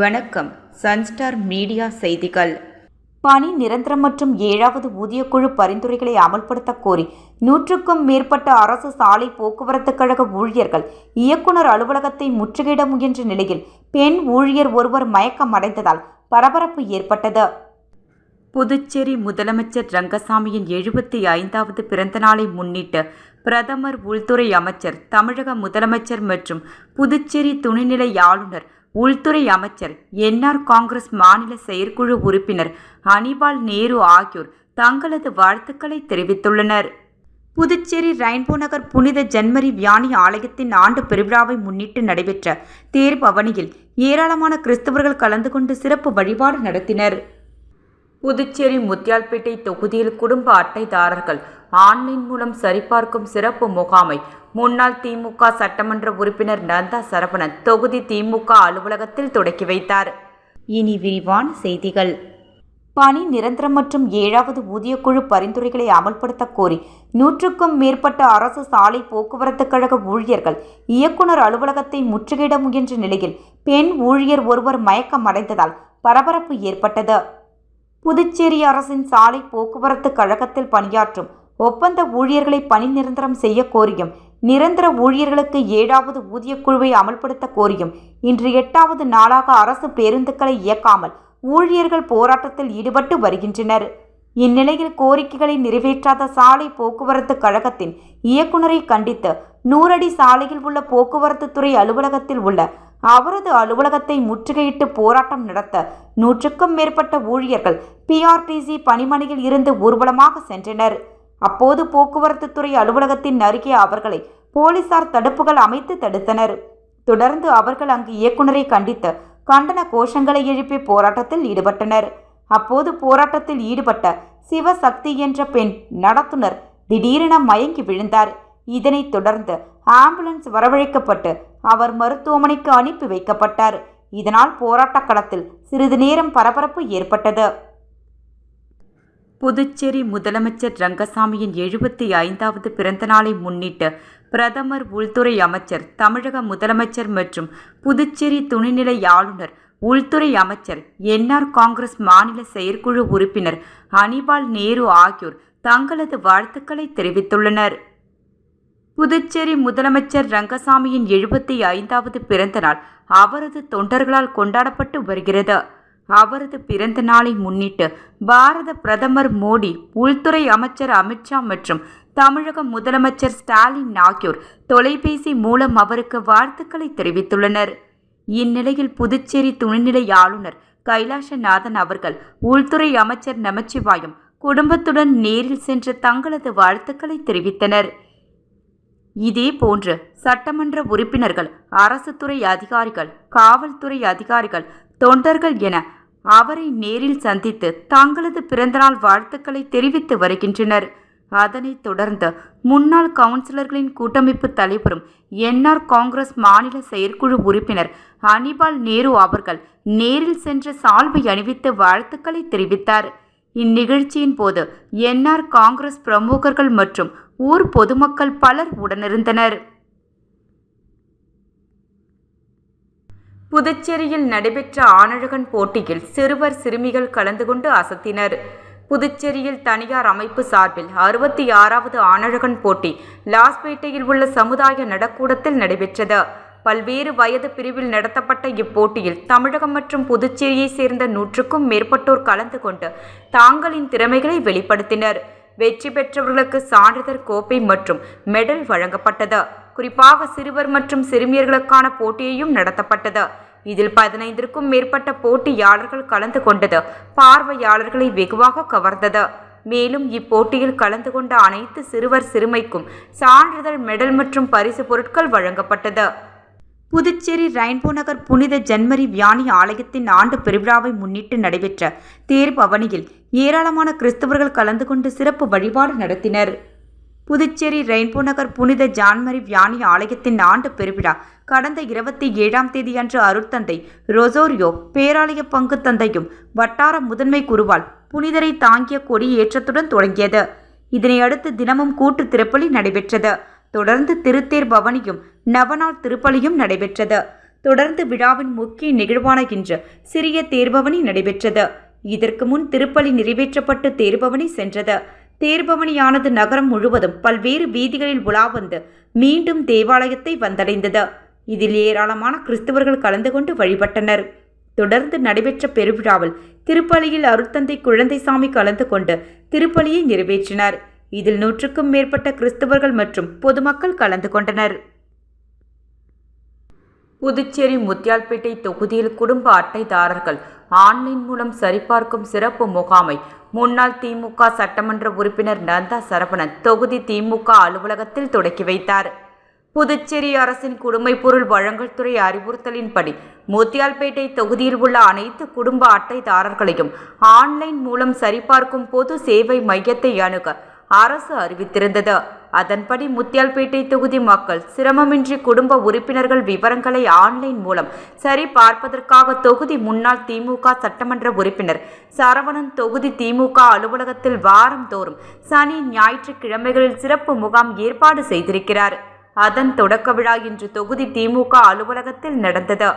வணக்கம். Sunstar media செய்திகள். பணி நிரந்தரம் மற்றும் ஏழாவது ஊதியக்குழு பரிந்துரைகளை அமல்படுத்த கோரி நூற்றுக்கும் மேற்பட்ட அரசு சாலை போக்குவரத்து கழக ஊழியர்கள் இயக்குனர் அலுவலகத்தை முற்றுகையிட முயன்ற நிலையில் பெண் ஊழியர் ஒருவர் மயக்கம் அடைந்ததால் பரபரப்பு ஏற்பட்டது. புதுச்சேரி முதலமைச்சர் ரங்கசாமியின் எழுபத்தி ஐந்தாவது பிறந்தநாளை முன்னிட்டு பிரதமர் உள்துறை அமைச்சர் தமிழக முதலமைச்சர் மற்றும் புதுச்சேரி துணைநிலை ஆளுநர் உள்துறை அமைச்சர் என்ஆர் காங்கிரஸ் மாநில செயற்குழு உறுப்பினர் அனிபால் நேரு ஆகியோர் தங்களது வாழ்த்துக்களை தெரிவித்துள்ளனர். புதுச்சேரி ரெயின்போ நகர் புனித ஜன்மரி வியானி ஆலயத்தின் ஆண்டு பெருவிழாவை முன்னிட்டு நடைபெற்ற தேர் பவனியில் ஏராளமான கிறிஸ்தவர்கள் கலந்து கொண்டு சிறப்பு வழிபாடு நடத்தினர். புதுச்சேரி முத்தியால்பேட்டை தொகுதியில் குடும்ப அட்டைதாரர்கள் ஆன்லைன் மூலம் சரிபார்க்கும் சிறப்பு முகாமை. முன்னாள் திமுக சட்டமன்ற உறுப்பினர் நந்தா சரவணன் தொகுதி திமுக அலுவலகத்தில் தொடக்கி வைத்தார். இனி விரிவான செய்திகள். பணி நிரந்தரம் மற்றும் ஏழாவது ஊதியக்குழு பரிந்துரைகளை அமல்படுத்த கோரி நூற்றுக்கும் மேற்பட்ட அரசு சாலை போக்குவரத்து கழக ஊழியர்கள் இயக்குனர் அலுவலகத்தை முற்றுகையிட முயன்ற நிலையில் பெண் ஊழியர் ஒருவர் மயக்கம் அடைந்ததால் பரபரப்பு ஏற்பட்டது. புதுச்சேரி அரசின் சாலை போக்குவரத்து கழகத்தில் பணியாற்றும் ஒப்பந்த ஊழியர்களை பணி நிரந்தரம் செய்ய கோரியும் நிரந்தர ஊழியர்களுக்கு ஏழாவது ஊதியக்குழுவை அமல்படுத்த கோரியும் இன்று எட்டாவது நாளாக அரசு பேருந்துகளை இயக்காமல் ஊழியர்கள் போராட்டத்தில் ஈடுபட்டு வருகின்றனர். இந்நிலையில் கோரிக்கைகளை நிறைவேற்றாத சாலை போக்குவரத்து கழகத்தின் இயக்குநரை கண்டித்து நூறடி சாலையில் உள்ள போக்குவரத்து துறை அலுவலகத்தில் உள்ள அவரது அலுவலகத்தை முற்றுகையிட்டு போராட்டம் நடத்த நூற்றுக்கும் மேற்பட்ட ஊழியர்கள் பிஆர்டிசி பணிமனையில் இருந்து ஊர்வலமாக சென்றனர். அப்போது போக்குவரத்து துறை அலுவலகத்தின் அருகே அவர்களை போலீசார் தடுப்புகள் அமைத்து தடுத்தனர். தொடர்ந்து அவர்கள் அங்கு இயக்குநரை கண்டித்து கண்டன கோஷங்களை எழுப்பி போராட்டத்தில் ஈடுபட்டனர். அப்போது போராட்டத்தில் ஈடுபட்ட சிவசக்தி என்ற பெண் நடத்துனர் திடீரென மயங்கி விழுந்தார். இதனைத் தொடர்ந்து ஆம்புலன்ஸ் வரவழைக்கப்பட்டு அவர் மருத்துவமனைக்கு அனுப்பி வைக்கப்பட்டார். இதனால் போராட்டக் களத்தில் சிறிது நேரம் பரபரப்பு ஏற்பட்டது. புதுச்சேரி முதலமைச்சர் ரங்கசாமியின் எழுபத்தி ஐந்தாவது பிறந்தநாளை முன்னிட்டு பிரதமர் உள்துறை அமைச்சர் தமிழக முதலமைச்சர் மற்றும் புதுச்சேரி துணைநிலை ஆளுநர் உள்துறை அமைச்சர் என்ஆர் காங்கிரஸ் மாநில செயற்குழு உறுப்பினர் அனிபால் நேரு ஆகியோர் தங்களது வாழ்த்துக்களை தெரிவித்துள்ளனர். புதுச்சேரி முதலமைச்சர் ரங்கசாமியின் எழுபத்தி ஐந்தாவது பிறந்தநாள் அவரது தொண்டர்களால் கொண்டாடப்பட்டு வருகிறது. அவரது பிறந்த நாளை முன்னிட்டு பாரத பிரதமர் மோடி உள்துறை அமைச்சர் அமித்ஷா மற்றும் தமிழக முதலமைச்சர் ஸ்டாலின் ஆகியோர் தொலைபேசி மூலம் அவருக்கு வாழ்த்துக்களை தெரிவித்துள்ளனர். இந்நிலையில் புதுச்சேரி துணைநிலை ஆளுநர் கைலாசநாதன் அவர்கள் உள்துறை அமைச்சர் நமச்சிவாயம் குடும்பத்துடன் நேரில் சென்று தங்களது வாழ்த்துக்களை தெரிவித்தனர். இதே போன்று சட்டமன்ற உறுப்பினர்கள் அரசு துறை அதிகாரிகள் காவல்துறை அதிகாரிகள் தொண்டர்கள் என அவரை நேரில் சந்தித்து தங்களது பிறந்தநாள் வாழ்த்துக்களை தெரிவித்து வருகின்றனர். அதனைத் தொடர்ந்து முன்னாள் கவுன்சிலர்களின் கூட்டமைப்பு தலைவரும் என்ஆர் காங்கிரஸ் மாநில செயற்குழு உறுப்பினர் அனிபால் நேரு அவர்கள் நேரில் சென்று சால்வை அணிவித்து வாழ்த்துக்களை தெரிவித்தார். இந்நிகழ்ச்சியின் போது என்ஆர் காங்கிரஸ் பிரமுகர்கள் மற்றும் ஊர் பொதுமக்கள் பலர் உடனிருந்தனர். புதுச்சேரியில் நடைபெற்ற ஆணழகன் போட்டியில் சிறுவர் சிறுமிகள் கலந்து கொண்டு அசத்தினர். புதுச்சேரியில் தனியார் அமைப்பு சார்பில் அறுபத்தி ஆறாவது ஆணழகன் போட்டி லாஸ்பேட்டையில் உள்ள சமுதாய நடக்கூடத்தில் நடைபெற்றது. பல்வேறு வயது பிரிவில் நடத்தப்பட்ட இப்போட்டியில் தமிழகம் மற்றும் புதுச்சேரியைச் சேர்ந்த நூற்றுக்கும் மேற்பட்டோர் கலந்து கொண்டு தாங்களின் திறமைகளை வெளிப்படுத்தினர். வெற்றி பெற்றவர்களுக்கு சான்றிதழ் கோப்பை மற்றும் மெடல் வழங்கப்பட்டது. குறிப்பாக சிறுவர் மற்றும் சிறுமியர்களுக்கான போட்டியையும் நடத்தப்பட்டது. இதில் பதினைந்திற்கும் மேற்பட்ட போட்டியாளர்கள் கலந்து கொண்டது பார்வையாளர்களை வெகுவாக கவர்ந்தது. மேலும் இப்போட்டியில் கலந்து கொண்ட அனைத்து சிறுவர் சிறுமைக்கும் சான்றிதழ் மெடல் மற்றும் பரிசு பொருட்கள் வழங்கப்பட்டது. புதுச்சேரி ரெயின்போ நகர் புனித ஜன்மரி வியானி ஆலயத்தின் ஆண்டு பெருவிழாவை முன்னிட்டு நடைபெற்ற தேர் பவனியில் ஏராளமான கிறிஸ்தவர்கள் கலந்து கொண்டு சிறப்பு வழிபாடு நடத்தினர். புதுச்சேரி ரெயின்போ நகர் புனித ஜான்மரி வியானி ஆலயத்தின் ஆண்டு பெருவிழா கடந்த இருபத்தி ஏழாம் தேதியன்று அருட்தந்தை ரொசோரியோ பேராலய பங்கு தந்தையும் வட்டார முதன்மை குருவால் புனிதரை தாங்கிய கொடி ஏற்றத்துடன் தொடங்கியது. இதனையடுத்து தினமும் கூட்டு திருப்பலி நடைபெற்றது. தொடர்ந்து திருத்தேர் பவனியும் நவநாள் திருப்பலியும் நடைபெற்றது. தொடர்ந்து விழாவின் முக்கிய நிகழ்வான இன்று சிறிய தேர்பவனி நடைபெற்றது. இதற்கு முன் திருப்பலி நிறைவேற்றப்பட்டு தேர்பவனி சென்றது. தேர்பவனியானது நகரம் முழுவதும் பல்வேறு வீதிகளில் உலா வந்து மீண்டும் தேவாலயத்தை வந்தடைந்தது. இதில் ஏராளமான கிறிஸ்தவர்கள் கலந்து கொண்டு வழிபட்டனர். தொடர்ந்து நடைபெற்ற பெருவிழாவில் திருப்பலியில் அருத்தந்தை குழந்தைசாமி கலந்து கொண்டு திருப்பலியை நிறைவேற்றினார். இதில் நூற்றுக்கும் மேற்பட்ட கிறிஸ்தவர்கள் மற்றும் பொதுமக்கள் கலந்து கொண்டனர். புதுச்சேரி முத்தியால்பேட்டை தொகுதியில் குடும்ப அட்டைதாரர்கள் ஆன்லைன் மூலம் சரிபார்க்கும் சிறப்பு முகாமை முன்னாள் திமுக சட்டமன்ற உறுப்பினர் நந்தா சரவணன் தொகுதி திமுக அலுவலகத்தில் தொடக்கி வைத்தார். புதுச்சேரி அரசின் குடுமைப் பொருள் வழங்கல் துறை அறிவுறுத்தலின்படி முத்தியால்பேட்டை தொகுதியில் உள்ள அனைத்து குடும்ப அட்டைதாரர்களையும் ஆன்லைன் மூலம் சரிபார்க்கும் பொது சேவை மையத்தை அணுக அரசு அறிவித்திருந்தது. அதன்படி முத்தியால்பேட்டை தொகுதி மக்கள் சிரமமின்றி குடும்ப உறுப்பினர்கள் விவரங்களை ஆன்லைன் மூலம் சரி பார்ப்பதற்காக தொகுதி முன்னாள் திமுக சட்டமன்ற உறுப்பினர் சரவணன் தொகுதி திமுக அலுவலகத்தில் வாரந்தோறும் சனி ஞாயிற்றுக்கிழமைகளில் சிறப்பு முகாம் ஏற்பாடு செய்திருக்கிறார். அதன் தொடக்க விழா இன்று தொகுதி திமுக அலுவலகத்தில் நடந்தது.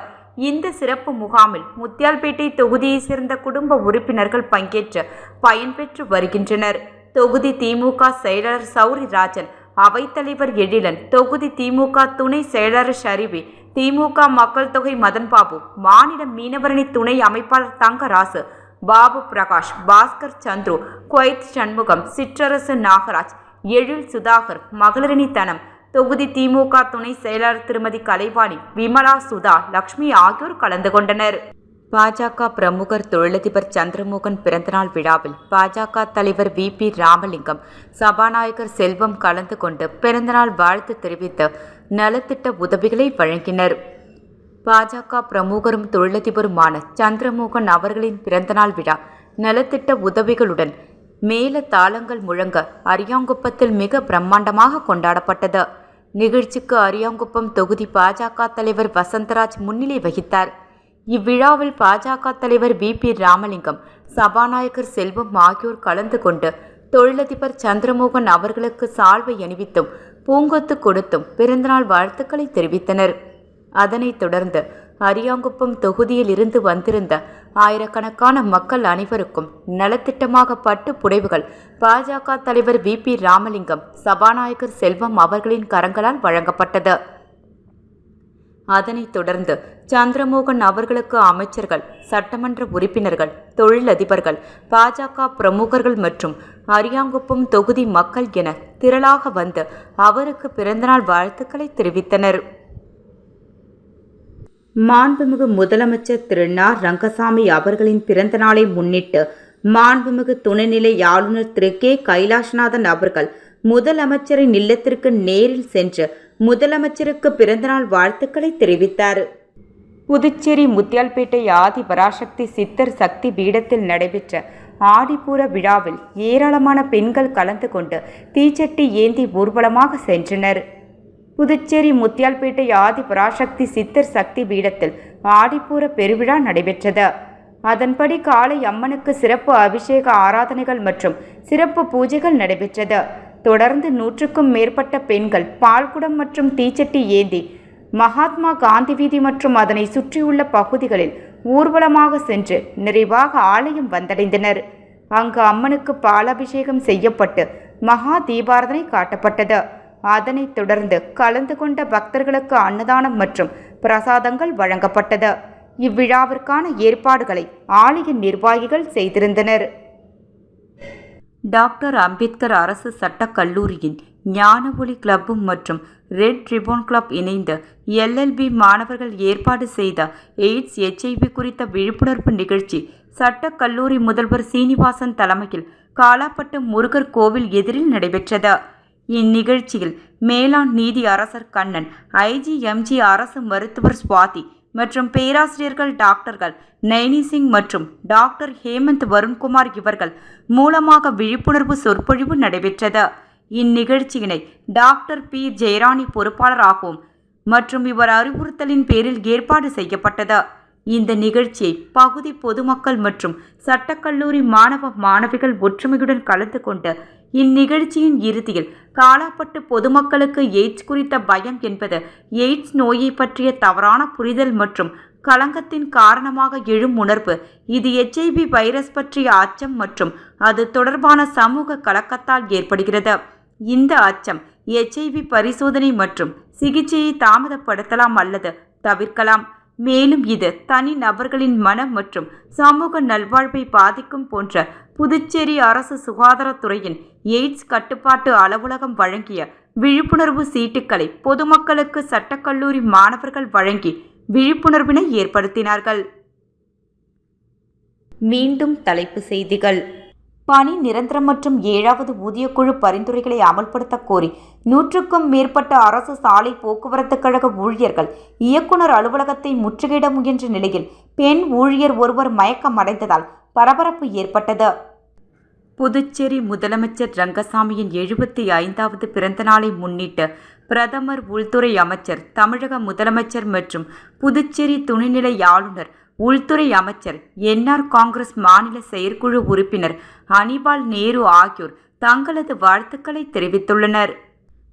இந்த சிறப்பு முகாமில் முத்தியால்பேட்டை தொகுதியைச் சேர்ந்த குடும்ப உறுப்பினர்கள் பங்கேற்று பயன்பெற்று வருகின்றனர். தொகுதி திமுக செயலாளர் சௌரி ராஜன் அவைத்தலைவர் எழிலன் தொகுதி திமுக துணை செயலாளர் ஷரிவி திமுக மக்கள் தொகை மதன் பாபு மாநில மீனவரணி துணை அமைப்பாளர் தங்கராசு பாபு பிரகாஷ் பாஸ்கர் சந்துரு குவைத் சண்முகம் சிற்றரசு நாகராஜ் எழில் சுதாகர் மகளிரணி தனம் தொகுதி திமுக துணை செயலாளர் திருமதி கலைவாணி விமலா சுதா லக்ஷ்மி ஆகியோர் கலந்து கொண்டனர். பாஜக பிரமுகர் தொழிலதிபர் சந்திரமோகன் பிறந்தநாள் விழாவில் பாஜக தலைவர் வி பி ராமலிங்கம் சபாநாயகர் செல்வம் கலந்து கொண்டு பிறந்தநாள் வாழ்த்து தெரிவித்து நலத்திட்ட உதவிகளை வழங்கினர். பாஜக பிரமுகரும் தொழிலதிபருமான சந்திரமோகன் அவர்களின் பிறந்தநாள் விழா நலத்திட்ட உதவிகளுடன் மேல தாளங்கள் முழங்க அரியாங்குப்பத்தில் மிக பிரம்மாண்டமாக கொண்டாடப்பட்டது. நிகழ்ச்சிக்கு அரியாங்குப்பம் தொகுதி பாஜக தலைவர் வசந்தராஜ் முன்னிலை வகித்தார். இவ்விழாவில் பாஜக தலைவர் வி பி ராமலிங்கம் சபாநாயகர் செல்வம் ஆகியோர் கலந்து கொண்டு தொழிலதிபர் சந்திரமோகன் அவர்களுக்கு சால்வை அணிவித்தும் பூங்கொத்து கொடுத்தும் பிறந்தநாள் வாழ்த்துக்களை தெரிவித்தனர். அதனைத் தொடர்ந்து அரியாங்குப்பம் தொகுதியில் இருந்து வந்திருந்த ஆயிரக்கணக்கான மக்கள் அனைவருக்கும் நலத்திட்டமாக பட்டு புடைவுகள் பாஜக தலைவர் வி பி ராமலிங்கம் சபாநாயகர் செல்வம் அவர்களின் கரங்களால் வழங்கப்பட்டது. அதனைத் தொடர்ந்து சந்திரமோகன் அவர்களுக்கு அமைச்சர்கள் சட்டமன்ற உறுப்பினர்கள் தொழிலதிபர்கள் பாஜக பிரமுகர்கள் மற்றும் அரியாங்குப்பம் தொகுதி மக்கள் என திரளாக வந்து அவருக்கு பிறந்தநாள் வாழ்த்துக்களை தெரிவித்தனர். மாண்புமிகு முதலமைச்சர் திரு. நா. ரங்கசாமி அவர்களின் பிறந்த நாளை முன்னிட்டு மாண்புமிகு துணைநிலை ஆளுநர் திரு. கே. கைலாஷ்நாதன் அவர்கள் முதலமைச்சரின் இல்லத்திற்கு நேரில் சென்று முதலமைச்சருக்கு பிறந்தநாள் வாழ்த்துக்களை தெரிவித்தார். புதுச்சேரி முத்தியால்பேட்டை ஆதி பராசக்தி சித்தர் சக்தி பீடத்தில் நடைபெற்ற ஆடிப்பூர விழாவில் ஏராளமான பெண்கள் கலந்து கொண்டு தீச்சட்டி ஏந்தி ஊர்வலமாக சென்றனர். புதுச்சேரி முத்தியால்பேட்டை ஆதி பராசக்தி சித்தர் சக்தி பீடத்தில் ஆடிப்பூர பெருவிழா நடைபெற்றது. அதன்படி காலை அம்மனுக்கு சிறப்பு அபிஷேக ஆராதனைகள் மற்றும் சிறப்பு பூஜைகள் நடைபெற்றது. தொடர்ந்து நூற்றுக்கும் மேற்பட்ட பெண்கள் பால்குடம் மற்றும் தீச்சட்டி ஏந்தி மகாத்மா காந்தி வீதி மற்றும் அதனை சுற்றியுள்ள பகுதிகளில் ஊர்வலமாக சென்று நிறைவாக ஆலயம் வந்தடைந்தனர். அங்கு அம்மனுக்கு பாலாபிஷேகம் செய்யப்பட்டு மகா தீபாரதனை காட்டப்பட்டது. அதனைத் தொடர்ந்து கலந்து கொண்ட பக்தர்களுக்கு அன்னதானம் மற்றும் பிரசாதங்கள் வழங்கப்பட்டது. இவ்விழாவிற்கான ஏற்பாடுகளை ஆலய நிர்வாகிகள் செய்திருந்தனர். டாக்டர் அம்பேத்கர் அரசு சட்டக் கல்லூரியின் ஞான ஒளி கிளப்பும் மற்றும் ரெட் ரிபோன் கிளப் இணைந்து எல்எல்பி மாணவர்கள் ஏற்பாடு செய்த எய்ட்ஸ் எச்ஐவி குறித்த விழிப்புணர்வு நிகழ்ச்சி சட்டக் கல்லூரி முதல்வர் சீனிவாசன் தலைமையில் காலாப்பட்டு முருகர் கோவில் எதிரில் நடைபெற்றது. இந்நிகழ்ச்சியில் மேலாண் நீதி அரசர் கண்ணன் ஐஜிஎம்ஜி அரசு மருத்துவர் சுவாதி மற்றும் பேராசிரியர்கள் டாக்டர்கள் நைனி சிங் மற்றும் டாக்டர் ஹேமந்த் வருண்குமார் இவர்கள் மூலமாக விழிப்புணர்வு சொற்பொழிவு நடைபெற்றது. இந்நிகழ்ச்சியினை டாக்டர் பி. ஜெயராணி பொறுப்பாளராகவும் மற்றும் இவர் அறிவுறுத்தலின் பேரில் ஏற்பாடு செய்யப்பட்டது. இந்த நிகழ்ச்சியை பகுதி பொதுமக்கள் மற்றும் சட்டக்கல்லூரி மாணவ மாணவிகள் ஒற்றுமையுடன் கலந்து கொண்டு இந்நிகழ்ச்சியின் இறுதியில் காலாப்பட்டு பொதுமக்களுக்கு எய்ட்ஸ் குறித்த பயம் என்பது எய்ட்ஸ் நோயை பற்றிய தவறான புரிதல் மற்றும் களங்கத்தின் காரணமாக எழும் உணர்வு இது எச்ஐவி வைரஸ் பற்றிய அச்சம் மற்றும் அது தொடர்பான சமூக கலக்கத்தால் ஏற்படுகிறது. இந்த அச்சம் எச்ஐவி பரிசோதனை மற்றும் சிகிச்சையை தாமதப்படுத்தலாம் அல்லது தவிர்க்கலாம். மேலும் இது தனி நபர்களின் மனம் மற்றும் சமூக நல்வாழ்வை பாதிக்கும் போன்ற புதுச்சேரி அரசு சுகாதாரத்துறையின் எய்ட்ஸ் கட்டுப்பாட்டு அலுவலகம் வழங்கிய விழிப்புணர்வு சீட்டுக்களை பொதுமக்களுக்கு சட்டக்கல்லூரி மாணவர்கள் வழங்கி விழிப்புணர்வினை ஏற்படுத்தினார்கள். மீண்டும் தலைப்பு செய்திகள். பணி நிரந்தரம் மற்றும் ஏழாவது ஊதியக்குழு பரிந்துரைகளை அமல்படுத்த கோரி நூற்றுக்கும் மேற்பட்ட அரசு சாலை போக்குவரத்து கழக ஊழியர்கள் இயக்குனர் அலுவலகத்தை முற்றுகையிட முயன்ற நிலையில் பெண் ஊழியர் ஒருவர் மயக்கம் அடைந்ததால் பரபரப்பு ஏற்பட்டது. புதுச்சேரி முதலமைச்சர் ரங்கசாமியின் எழுபத்தி ஐந்தாவது பிறந்த நாளை முன்னிட்டு பிரதமர் உள்துறை அமைச்சர் தமிழக முதலமைச்சர் மற்றும் புதுச்சேரி துணைநிலை ஆளுநர் உள்துறை அமைச்சர் என்ஆர் காங்கிரஸ் மாநில செயற்குழு உறுப்பினர் அனிபால் நேரு ஆகியோர் தங்களது வாழ்த்துக்களை தெரிவித்துள்ளனர்.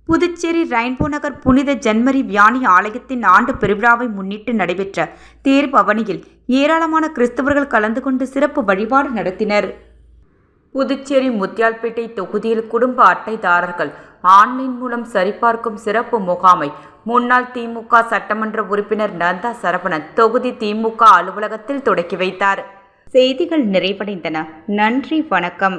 புதுச்சேரி ரெயின்போ நகர் புனித ஜன்மரி வியானி ஆலயத்தின் ஆண்டு பெருவிழாவை முன்னிட்டு நடைபெற்ற தேர்பவனியில் ஏராளமான கிறிஸ்தவர்கள் கலந்து கொண்டு சிறப்பு வழிபாடு நடத்தினர். புதுச்சேரி முத்தியால்பேட்டை தொகுதியில் குடும்ப அட்டைதாரர்கள் ஆன்லைன் மூலம் சரிபார்க்கும் சிறப்பு முகாமை. முன்னாள் திமுக சட்டமன்ற உறுப்பினர் நந்தா சரவணன் தொகுதி திமுக அலுவலகத்தில் தொடக்கி வைத்தார். செய்திகள் நிறைவடைந்தன. நன்றி வணக்கம்.